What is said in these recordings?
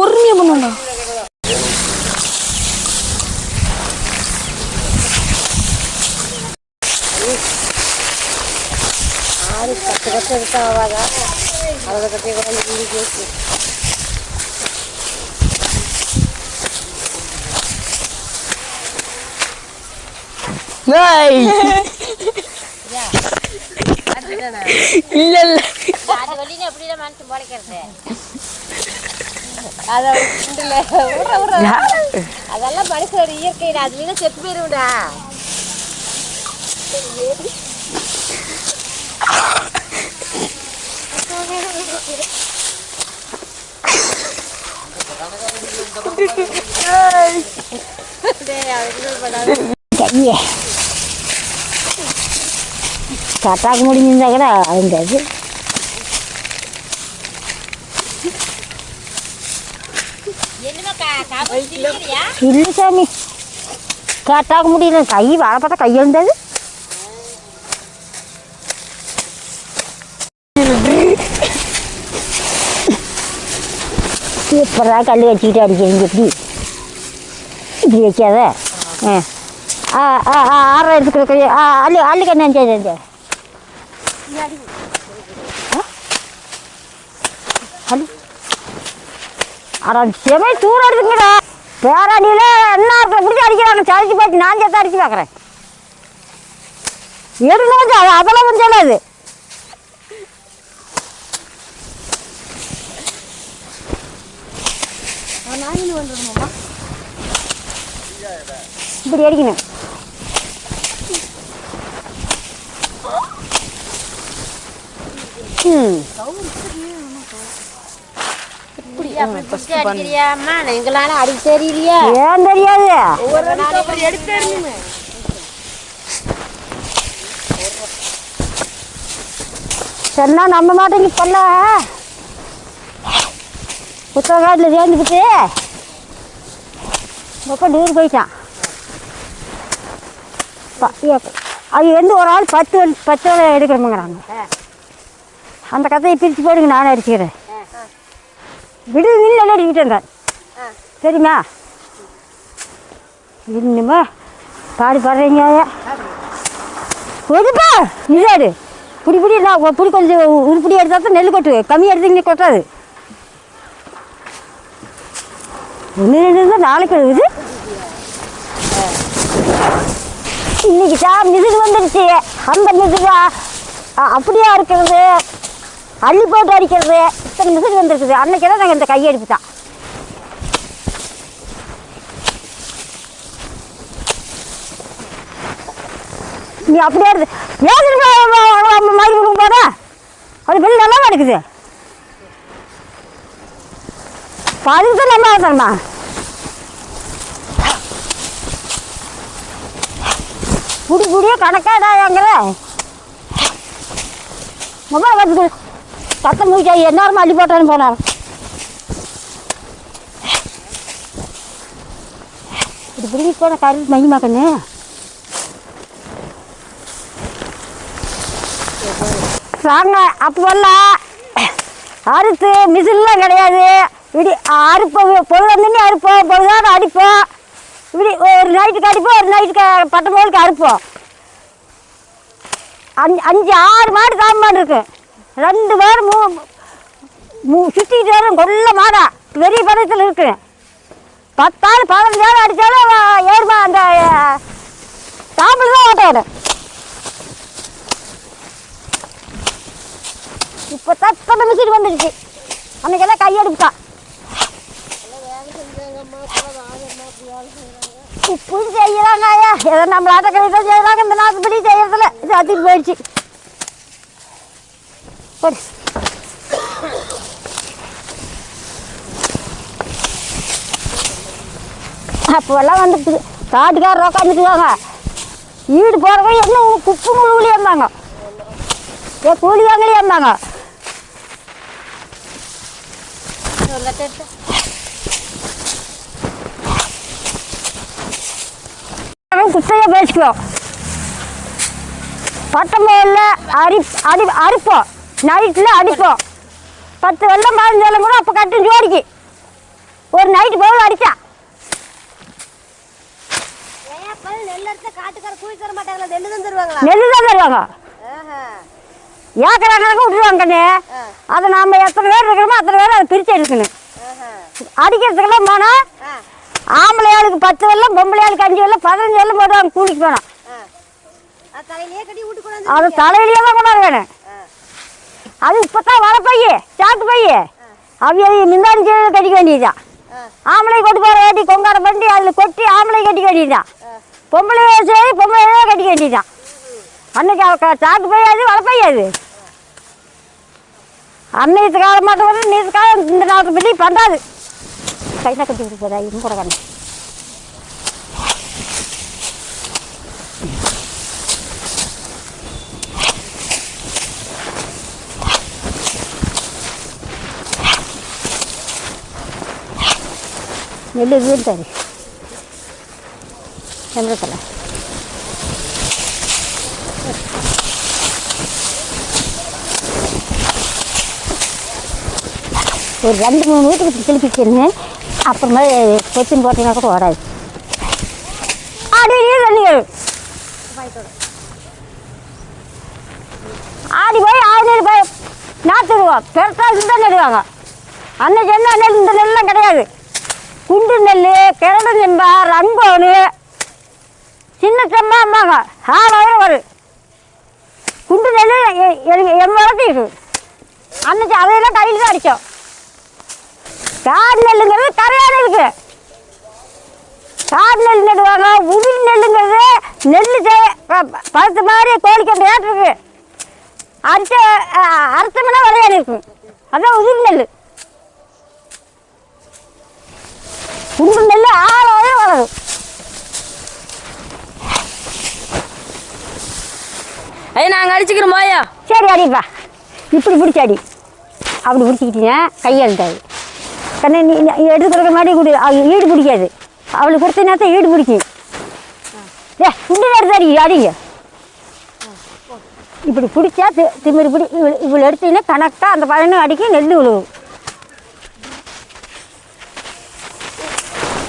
பொறுமையா பண்ணுடா ஆறு பத்து கட்டு எடுத்தா ஆவாங்க அறுபது கட்டை கூட இங்கே கேட்டு ஏய் இல்ல இல்ல அது வழியில எப்படி மனசு முளைக்கிறது அதை உண்டுல விட விட அதெல்லாம் மனுஷனோட இயற்கைடா அதுல செத்து போயிருவிடா கையே கட்டாக்க முடிஞ்சிருந்தா கூட அது இல்லை சாமி. கேட்டாக முடியல. கை வாழ பார்த்தா கையெழுந்தது எழுந்தது. கல் வச்சுக்கிட்டு அடிக்கிறீங்க எப்படி? இப்படி வைக்காத. ஆ. ஆ ஆ ஆ ஆறாம் எடுத்துக்கிற ஆ அல்லு அள்ளுக்கு என்ன செய்யுது அல்லு அட செமை தூரம் எடுத்துங்கடா பேராண்டியில் என்ன இருக்கிற பிடிச்சி அடிக்கிறாங்க சளிச்சு பார்த்து நான் சேர்த்து அடிச்சு பார்க்குறேன். எடுங்க கொஞ்சம் அது அதெல்லாம் கொஞ்சம் சொல்லாது. இப்படி அடிக்கணும். ம். அடிக்கிறியாம்மா எங்களால அடிக்க தெரியலையா. ஏன் தெரியாது? எடுத்து சொன்னா நம்ப மாட்டேங்க இப்பெல்லாம் புத்தகாட்டில் சேர்ந்துக்கிட்டு பக்கம் நீர் போயிட்டான். அது வந்து ஒரு ஆள் பத்து பத்து எடுக்கிறோமுங்கிறாங்க அந்த கதையை பிரித்து போடுங்க நானே அடிச்சுக்கிறேன். விடு இல்லை அடிக்கிட்டு இருந்தார் சரிம்மா. இன்னுமா பாடு பாடுறீங்க. ஒதுப்பா இதாடு புடி புடி நான் புடி கொஞ்சம் உருப்படி எடுத்தா தான் நெல் கொட்டு கம்மி எடுத்தீங்க கொட்டாது. ஒன்று ரெண்டு இருந்தால் நாளைக்கு வருது. இன்னைக்கு தான் மிதுகு வந்துடுச்சு அந்த மிதுகா அ- அப்படியே இருக்கிறது? அள்ளி போட்டு அடிக்கிறது. இத்தனை மிதுகு வந்துருக்குது. அன்னைக்கெல்லாம் நாங்கள் இந்த கையடிப்பு தான் நீ அப்படியே இருந்து ஏன் மாதிரி கொடுக்க போற அது வெளில நல்லா இருக்குது அதுக்கு தான் நல்லா தரமா புடி புடியே கணக்காடா எங்கள. மொபைல் பார்த்துக்கு சத்தம் முடிச்சா என்ன அள்ளி போட்டேன்னு போனார் இது பிடிக்க போன கருத்து மகனு வாங்க அப்போல்லாம் அறுத்து மிசின்லாம் கிடையாது. இப்படி அறுப்போம் பொழுது வந்து அறுப்போம் பொழுதான அடிப்போம். இப்படி ஒரு நைட்டுக்கு அடிப்போம் ஒரு நைட்டுக்கு பத்தொம்போதுக்கு அறுப்போம். அஞ்சு அஞ்சு ஆறு மாடு காம்பு மாடு ரெண்டு பேர் மூ மூ சுற்றிக்கிட்டு வரும் கொல்ல மாடா. பெரிய படத்தில் இருக்கு பத்தாள் பதினஞ்சு ஆள் அடித்தாலும் ஏறுமா அந்த சாம்பிள் தான் ஓட்ட இப்போ தத்தனை மிஷின் வந்துடுச்சு அன்னைக்கெல்லாம் கையெடுப்பா தான் இப்படி செய்யறாங்க ஐயா. ஏதோ நம்ம ஆட்ட கழிவு செய்யறாங்க. இந்த நாட்டுப்படி செய்யறதில்ல இது அதில் போயிடுச்சு. போடு. அப்போல்லாம் வந்து காட்டுக்காரர் உக்காந்துக்குவாங்க. வீடு போகிறவங்க என்ன குப்பு முழுவலி இருந்தாங்க ஏ கூலி வாங்கலே இருந்தாங்க குத்தையாக பேசிக்குவோம். பட்டம்பொழில் அரி அடி அரிப்போம். நைட்டில் அடிப்போம். பத்து வெள்ளம் வெள்ளம் கூட அப்போ கட்டும் ஜோடிக்கு. ஒரு நைட்டு ஏன் அப்ப நெல் தான் தருவாங்க. ஏக்கர் கணக்கு விட்டுருவாங்க கண்ணு அதை நாம் எத்தனை பேர் இருக்கிறோமோ அத்தனை பேர் அதை பிரித்து எடுக்கணும். அடிக்கிறதுக்கெல்லாம் போனால். ஆம்பளை ஆளுக்கு பத்து வெள்ளம் பொம்பளை ஆளுக்கு அஞ்சு வெள்ளம் பதினஞ்சு வெள்ளம் போடுவாங்க கூலிக்கு போனோம். அது தலையிலேயே அது தான் கொண்டாட வேணும் அது இப்போ தான் வர பைய சாக்கு பைய. அவிய மிந்தாடி கீழே கட்டிக்க வேண்டியதுதான். ஆம்பளை கொண்டு போகிற வேண்டி கொங்கார பண்ணி அதில் கொட்டி ஆம்பளை கட்டிக்க வேண்டியதுதான். பொம்பளையே சரி பொம்பளையே கட்டிக்க வேண்டியதுதான். அன்னைக்கு அவ சாக்கு பையாது வர பையாது அன்னைக்கு காலம் மட்டும் வந்து நீத்து காலம் இந்த நாட்டு பிள்ளை பண்ணாது கையில் கட்டி கொடுக்க போதா இன்னும் கூட கண்ணு ஒரு ரெண்டு மூணு வீட்டுக்கு திருப்பிக்கணுங்க அப்புறமா கொச்சின் போட்டினா கூட ஓடாது ஆடி தண்ணிகள் ஆடி போய் ஆடி போய் நாற்றுடுவோம் பெருசாக இருந்தால் நடுவாங்க அன்னைக்கு என்ன நெல் இந்த நெல்லாம் கிடையாது குண்டு நெல் கிழடு செம்பா ரங்கோனு சின்ன செம்மாங்க ஆறாயிரம் வரும் குண்டு நெல் என் வளர்த்து இருக்கு அன்னைக்கு அதையெல்லாம் கையில் தான் அடித்தோம். காடு நெல்லுங்கிறது கரையான இருக்கு. காடு நெல் நடுவாங்க உதிர் நெல்லுங்கிறது நெல் செ- ப- பழுத்த மாதிரி கோழிக்கண்டு ஏற்றிருக்கு அடுத்த அரைச்சோம்னா விளையாடி இருக்கும். அதான் உதிர் நெல் குண்டு நெல் ஆறாயிரம் வளரும் ஐயா நாங்கள் அடிச்சுக்கிறோம் போயா சரி அடிப்பா இப்படி பிடிச்சி அடி. அப்படி பிடிச்சிக்கிட்டீங்க கையெழுத்தாது. கண்ணு நீ எடுத்து கொடுக்க மாதிரி கொடு. ஈடு பிடிக்காது. அவளுக்கு கொடுத்த நேரத்தை ஈடு பிடிக்கும் ஏ குண்டு எடுத்து அடி அடிங்க. இப்படி பிடிச்சா திமிரு பிடி இவ்வளோ இவ்வளோ எடுத்தீங்கன்னா கணக்காக அந்த பையனும் அடிக்க நெல் விழுவும்.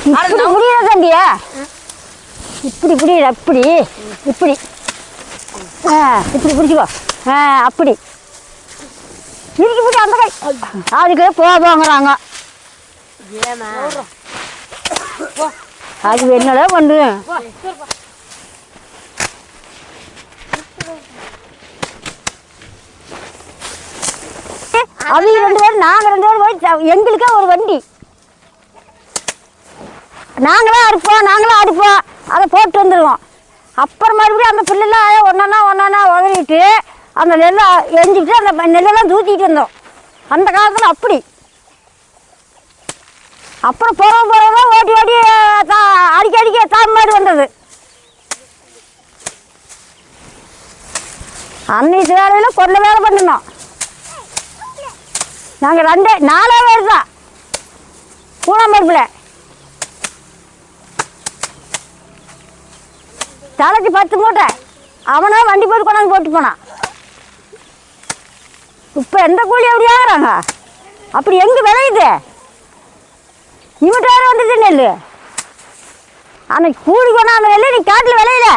முடியல தண்டியா இப்படி புரியுது அப்படி இப்படி. ஆ இப்படி பிடிச்சிக்கோ. ஆ அப்படி. இருக்கு பிடி அந்த கை. அதுக்கு போவாங்கிறாங்க அது என்னடா பண்ணு அவங்க ரெண்டு பேரும் நாங்கள் ரெண்டு பேரும் போய் எங்களுக்கே ஒரு வண்டி. நாங்களாம் அறுப்போம் நாங்களும் அடிப்போம். அதை போட்டு வந்துடுவோம் அப்புறம் மறுபடியும் அந்த பிள்ளைலாம் ஒன்றா ஒன்றா உதறிட்டு அந்த நெல்லை எரிஞ்சிக்கிட்டு அந்த நெல்லெல்லாம் தூக்கிட்டு வந்தோம். அந்த காலத்தில் அப்படி. அப்புறம் போகிற போகிறதா ஓட்டி ஓட்டி தா அடிக்க அடிக்க தாமாடு வந்தது. அன்னைக்கு வேலையில் கொண்ட வேலை பண்ணினோம். நாங்கள் ரெண்டே நாலே பேர் தான். பூனாம்பருப்பில் தலைக்கு பத்து மூட்டை. அவனா வண்டி போட்டு கொண்டாந்து போட்டு போனான். இப்போ எந்த கூலி அப்படி ஆகிறாங்க? அப்படி எங்கே விளையுது? இவட்டார வந்துட்டு நெல் அன்னைக்கு கூலி கொண்டாந்த நெல் நீ காட்டில் விளையல.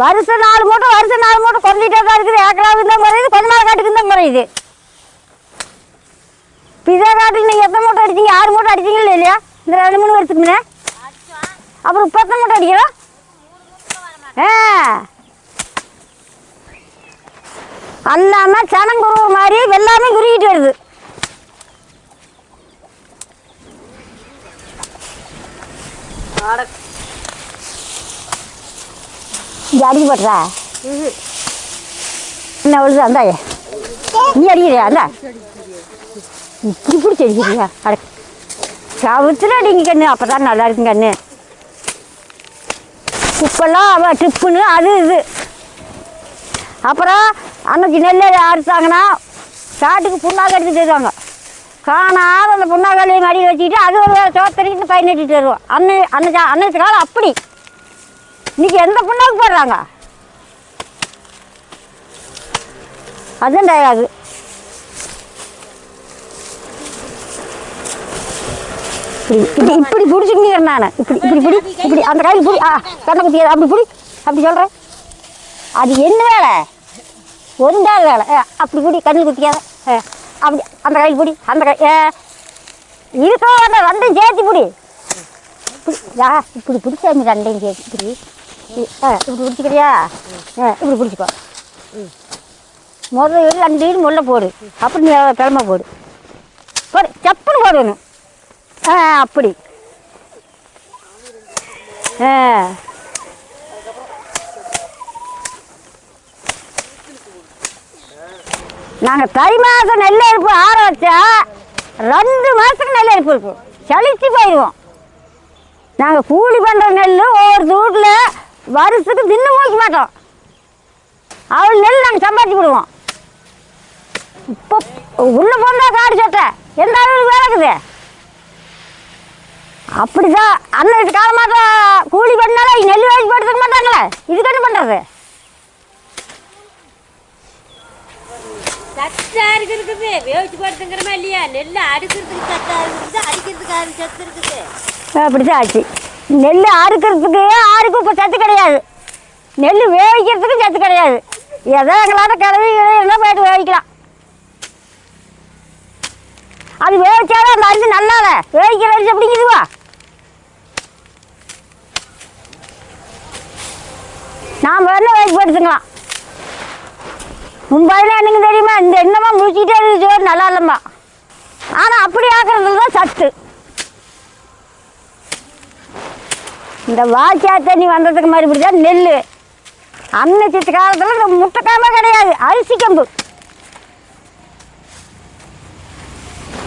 வருஷம் நாலு மூட்டை வருஷம் நாலு மூட்டை குறைஞ்சிட்டே தான் இருக்குது. ஏக்கராவுக்கு தான் குறையுது கொஞ்ச காட்டுக்கு தான் குறையுது. பிதா காட்டுக்கு நீங்கள் எத்தனை மூட்டை அடிச்சிங்க? ஆறு மூட்டை அடிச்சீங்களா இல்லையா? இந்த ரெண்டு மூணு வருஷத்துக்கு முன்னே? அப்புறம் இப்போ எத்தனை மூட்டை அடிக்கிறோம் ஆ அல்லாமல் சனங்குருவு மாதிரி வெள்ளாமே குருகிட்டு வருது. இங்கே அடிக்க போட்டுறா? என்ன விழுது அந்த நீ அடிக்கிறியா? அந்த இப்படி பிடிச்சி அடிக்கிறியா? அட. கவுத்துல அடிங்க கண்ணு. அப்போ தான் நல்லா இருக்கும் கண்ணு. குப்பெல்லாம் அவள் டிப்புன்னு அது இது. அப்புறம் அன்னைக்கு நெல் அறுத்தாங்கன்னா காட்டுக்கு புண்ணாக்கு எடுத்து தருவாங்க காணாத அந்த புண்ணாக்கல்லையை மடி வச்சுக்கிட்டு அது ஒரு சோத்தரிக்கிட்டு பயனெட்டு தருவோம் அன்னை அன்னைக்கு அன்னைக்கு காலம் அப்படி. இன்றைக்கி எந்த புண்ணாக்கு போடுறாங்க? அதுதான் டயாகு இப்படி இப்படி இப்படி பிடிச்சிக்கிறேன் நான். இப்படி இப்படி பிடி இப்படி அந்த கையில் பிடி. ஆ கண்ணை குத்தியாது அப்படி பிடி. அப்படி சொல்கிறேன் அது என்ன வேலை? ஒன்றாவது வேலை. அப்படி பிடி கண்ணில் குத்திக்காத அப்படி அந்த கையில் பிடி அந்த கை ஆ, இருக்கோ அந்த ரெண்டையும் சேர்த்து பிடி. இப்படி யா இப்படி பிடிச்சாமி ரெண்டையும் சேர்த்து இப்படி ஆ இப்படி பிடிச்சிக்கிறியா? ஆ இப்படி பிடிச்சிக்கோ. முதல்ல ரெண்டு ஈடு முல்லை போடு. அப்படி நீ கிளம்ப போடு. போடு சப்புன்னு போடணும் ஆ அப்படி. ஆ. நாங்கள் தை மாதம் நெல் அறுப்பு ஆற வச்சா ரெண்டு மாதத்துக்கு நெல் அறுப்பு இருக்கும். சளிச்சு போயிடுவோம். நாங்கள் கூலி பண்ணுற நெல் ஒவ்வொரு வீட்டில் வருஷத்துக்கு தின்னு முடிக்க மாட்டோம். அவள் நெல் நாங்கள் சம்பாதிச்சு விடுவோம் இப்போ உள்ள போனா காடு சொட்டை எந்த அளவுக்கு வேலை இருக்குது அப்படிதான். அண்ணன் இது காலமாக கூலி பண்ணாலும் நெல் வேலைக்கு போட்டுக்க மாட்டாங்களே? இதுக்கு என்ன பண்ணுறது சத்தா வேவிச்சு இல்லையா? நெல் அடுக்கிறதுக்கு சத்தா இருக்குது அடிக்கிறதுக்கு அது சத்து இருக்குது அப்படிதான் ஆச்சு. நெல் அறுக்கிறதுக்கு யாருக்கும் இப்போ சத்து கிடையாது. நெல் வேவிக்கிறதுக்கும் சத்து கிடையாது. ஏதோ எங்களால் கிளவி என்ன போயிட்டு வேவிக்கலாம். அது வேவிச்சாலும் அந்த அரிசி நல்லால வேவிக்கிற அரிசி நாம் வேணா வேலைக்கு போட்டுக்கலாம் மும்பாயில் என்னங்க தெரியுமா இந்த என்னமா முடிச்சுக்கிட்டே இருந்துச்சு நல்லா இல்லைம்மா. ஆனால் அப்படி ஆக்குறதுல தான் சத்து. இந்த வாய்க்கா தண்ணி வந்ததுக்கு மறுபடி தான் நெல். அன்னச்சித்த காலத்தில் இந்த முட்டைக்காம கிடையாது அரிசி கம்பு.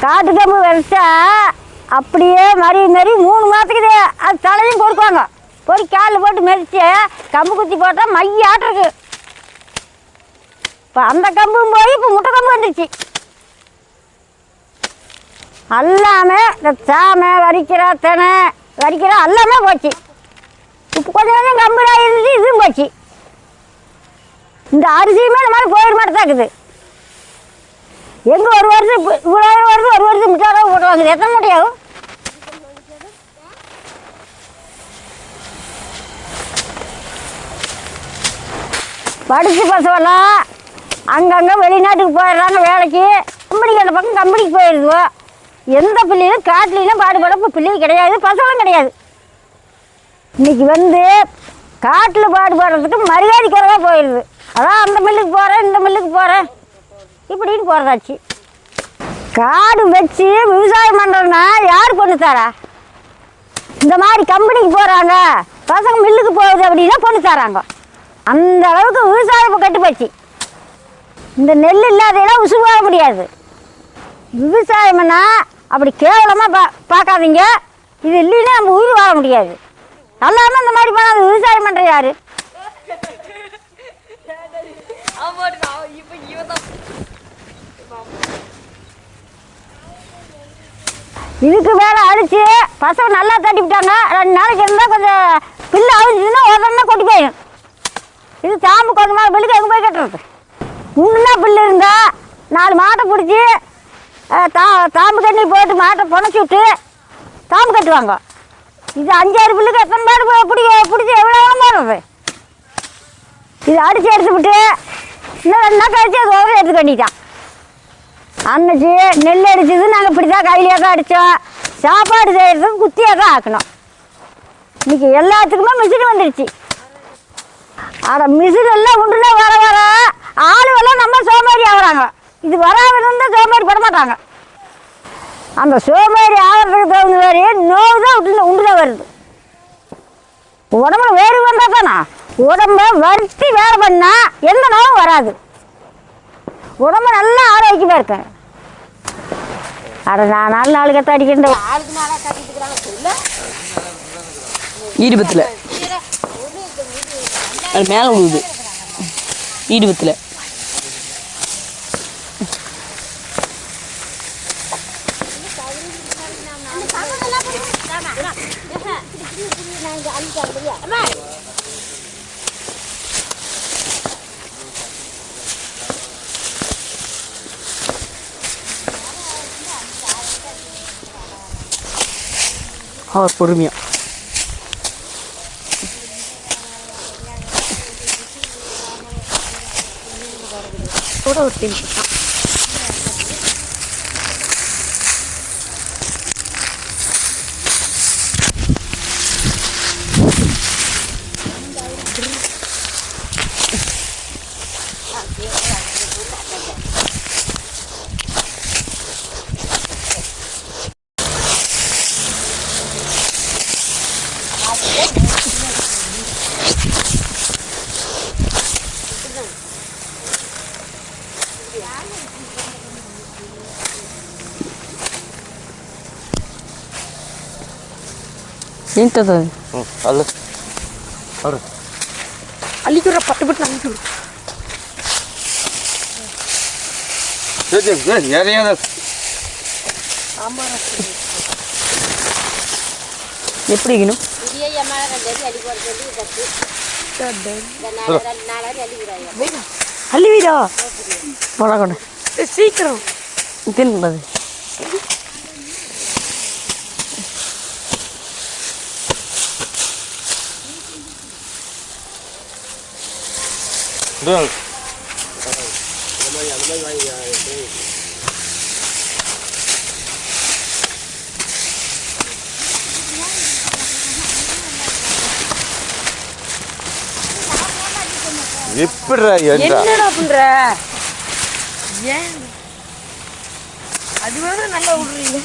காட்டு கம்பு விதைச்சா அப்படியே மறி மறி மூணு மாதத்துக்கு அது தலையும் பொறுக்குவாங்க ஒரு கால் போட்டு மெதிச்சு கம்பு குத்தி போட்டால் மைய மையாட்டிருக்கு இப்போ அந்த கம்பும் போய் இப்போ முட்டை கம்பு வந்துருச்சு. எல்லாமே இந்த சாமை வரிக்கிற தினை வரிக்கிற எல்லாமே போச்சு. இப்போ கொஞ்சம் கொஞ்சம் கம்புராக இருந்துச்சு இதுவும் போச்சு. இந்த அரிசியுமே இந்த மாதிரி போயிட தான் இருக்குது. எங்கே ஒரு வருஷம் இவ்வளோ வருது ஒரு வருஷம் மிச்சாரம் போட்டு வாங்குது. எத்தனை முட்டையாகும்? படித்து பசவெல்லாம் அங்கங்கே வெளிநாட்டுக்கு போயிடுறாங்க வேலைக்கு. கம்பெனிக்கு அந்த பக்கம் கம்பெனிக்கு போயிடுதுவோ. எந்த பிள்ளைகளும் காட்டிலையும் பாடுபட இப்போ பிள்ளைங்க கிடையாது பசங்களும் கிடையாது. இன்றைக்கி வந்து காட்டில் பாடுபடுறதுக்கு மரியாதை குறைவாக போயிடுது. அதான் அந்த மில்லுக்கு போகிறேன் இந்த மில்லுக்கு போகிறேன் இப்படின்னு போகிறதாச்சு காடு வச்சு விவசாயம் பண்ணுறோன்னா யார் பொண்ணு தரா? இந்த மாதிரி கம்பெனிக்கு போகிறாங்க பசங்க மில்லுக்கு போகுது அப்படின்னா பொண்ணு தராங்க. அந்த அளவுக்கு விவசாயம் இப்போ கெட்டு போச்சு இந்த நெல் இல்லாதெல்லாம் உசுவாக முடியாது. விவசாயம்னா அப்படி கேவலமாக பா பார்க்காதீங்க. இது இல்லைன்னா நம்ம உயிர் வாழ முடியாது. எல்லாமே இந்த மாதிரி போனால் விவசாயம் பண்ணுற யாரு? இதுக்கு மேலே அடிச்சு பசங்க நல்லா தட்டி விட்டாங்க ரெண்டு நாளைக்கு இருந்தால் கொஞ்சம் பில்லு அழிஞ்சுன்னா உடனே கொட்டி போயிடும். இது தாம்பு கொஞ்சமாக பில்லுக்கு எங்கே போய் கட்டுறது? முன்னா பில்லு இருந்தால் நாலு மாட்டை பிடிச்சி தா தாம்பு கண்ணி போட்டு மாட்டை புனைச்சி விட்டு தாம்பு கட்டுவாங்க. இது அஞ்சாறு பில்லுக்கு எத்தனை பேர் போய் பிடி பிடிச்சி எவ்வளோ போடுறது இது அடித்து எடுத்து விட்டு இன்னும் ரெண்டு நாள் கழிச்சு அது உதவி எடுத்து கண்டிட்டான் அன்னைக்கு நெல் அடிச்சது நாங்கள் இப்படி தான் கையிலே தான் அடித்தோம் சாப்பாடு செய்கிறதுக்கு குத்தியாக தான் ஆக்கணும். இன்றைக்கி எல்லாத்துக்குமே மிஷின் வந்துடுச்சு அட மிஷின் எல்லாம் உண்டுல வர வர. ஆளுவெல்லாம் நம்ம சோமாரி ஆகுறாங்க. இது வராமல் இருந்தால் சோமாரி பட மாட்டாங்க. அந்த சோமாரி ஆகிறதுக்கு தகுந்த மாதிரி நோவு தான் உண்டு உண்டுல வருது. உடம்புல வேறு வந்தால் தானே? உடம்ப வருத்தி வேலை பண்ணால் எந்த நோவும் வராது. உடம்பு நல்லா ஆரோக்கியமாக இருக்கேன் அட நான் நாலு நாலு கத்த அடிக்கின்ற ஈடுபத்தில் அது மேலே விழுது. ஈடுபத்தில் அவர் பொறுமையாக கூட ஒரு ನಿಂತದ? ಅಲ್ಲ. ಅವ್ರು. ಅಲ್ಲಿ ದೂರ ಪಟ್ಟು ಬಿಟ್ಟು ನಮ್ಗೆ ದೂರ எப்படி இக்கணும் அள்ளி வீடா போடா கொண்டு சீக்கிரம் தின்பது ட்ரோல் எப்படிடா என்னடா பண்ற? ஏன்? அது வேற நல்லா விடுறீங்க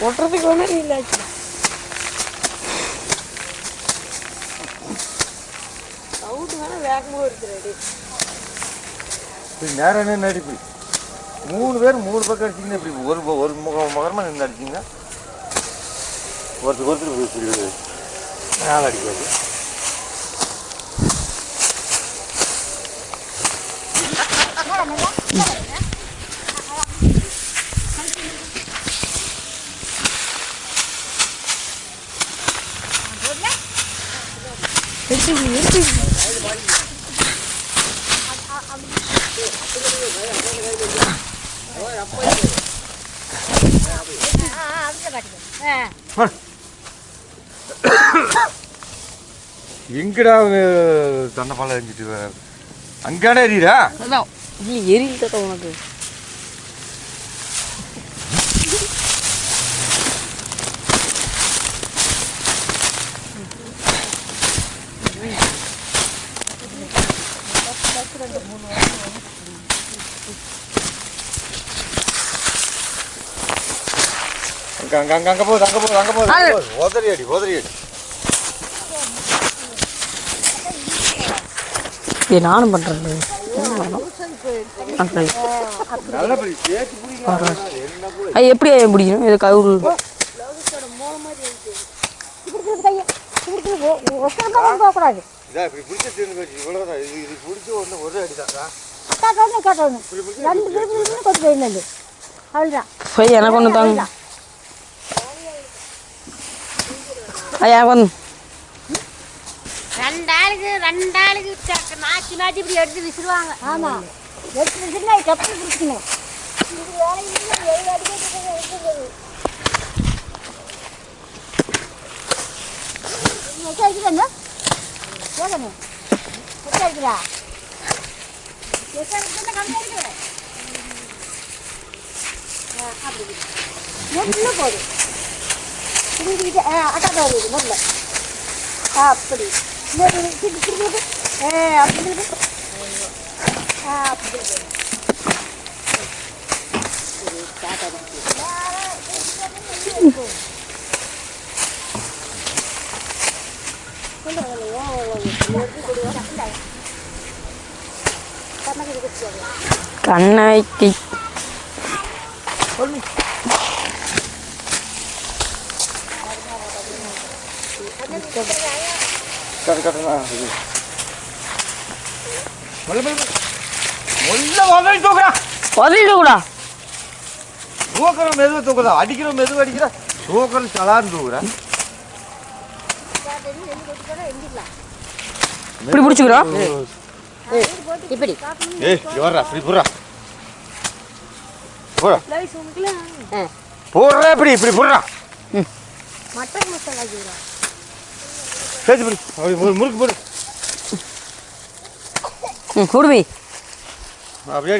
ஒட்டுறதுக்கு ஒன்றும் இல்லை. சவுண்டு வேகமாக நேரம் நின்று அடிப்பி மூணு பேர் மூணு பக்கம் அடிச்சிங்கன்னா இப்படி ஒரு ஒரு முகம் முகரமாக நின்று அடிச்சிங்கன்னா? ஒருத்தர் ஒருத்தர் இப்படி மேலே அடிக்காது எங்கடா தண்டப்பாலம் எரிஞ்சிட்டு அங்கடா எரியுதா அதான். இல்லை உனக்கு. அங்க அங்க அங்க அங்க போகுது அங்க போகுது அங்க போகுது. ஓதரி அடி ஓதரி அடி ஏ நானும் அது எப்படி பிடிக்கணும்? இது கவுரு. போகக்கூடாது இதா இப்படி பிடிச்ச தீர்ந்து போச்சு இவ்வளோதான் இது இது பிடிச்சி ஒன்று ஒரு அடி தான் கேட்டோன்னு கேட்டோன்னு ரெண்டு திருப்பி கொண்டு போயிருந்தது அவ்வளோதான் போய் எனக்கு ஒன்று தாங்க. ஐயா ஒன்று ரெண்டு ஆளுக்கு ரெண்டு ஆளுக்கு மாத்தி மாத்தி இப்படி எடுத்து விசிறுவாங்க. ஆமாம் எடுத்து வச்சுருந்தா கப்பி நெல்ಲು போதும்? திரும்பிக்கிட்டு ஆ அக்கா வருது நெல்ல ஆ அப்படி இன்னொரு திருப்பி திருப்பி ஏ அப்படி ஆ அப்படி கண்ணாய்க்கு கட்டு கட்டுனா மெல்ல முள்ள முதல் தூக்குறா உதவிடு கூட தூக்குற மெதுவை தூக்குதா அடிக்கிற மெதுவை அடிக்கிற. தூக்குற சலான்னு தூக்குறா இப்படி பிடிச்சிக்கிறோம் இப்படி. ஏய் வர்றா இப்படி புறா போடா. போடுறா இப்படி இப்படி போடுறா. மட்டன் மசாலா சேர்த்து பிடி. அப்படி முறுக்கு போடு. ம் குடுமி. அப்படியே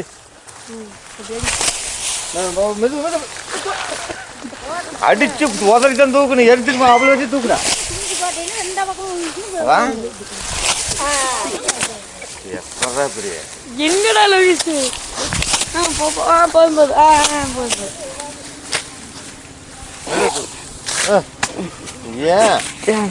மெது மெது அடிச்சு உதறி தான் தூக்கணும் எடுத்துட்டு அவ்வளோ வச்சு தூக்குடா இந்த பக்கம் வா. எப்படா இப்படி எங்கடா லோகிஸ் ஆ போதும் போதும். ஆ போதும் ஏன்?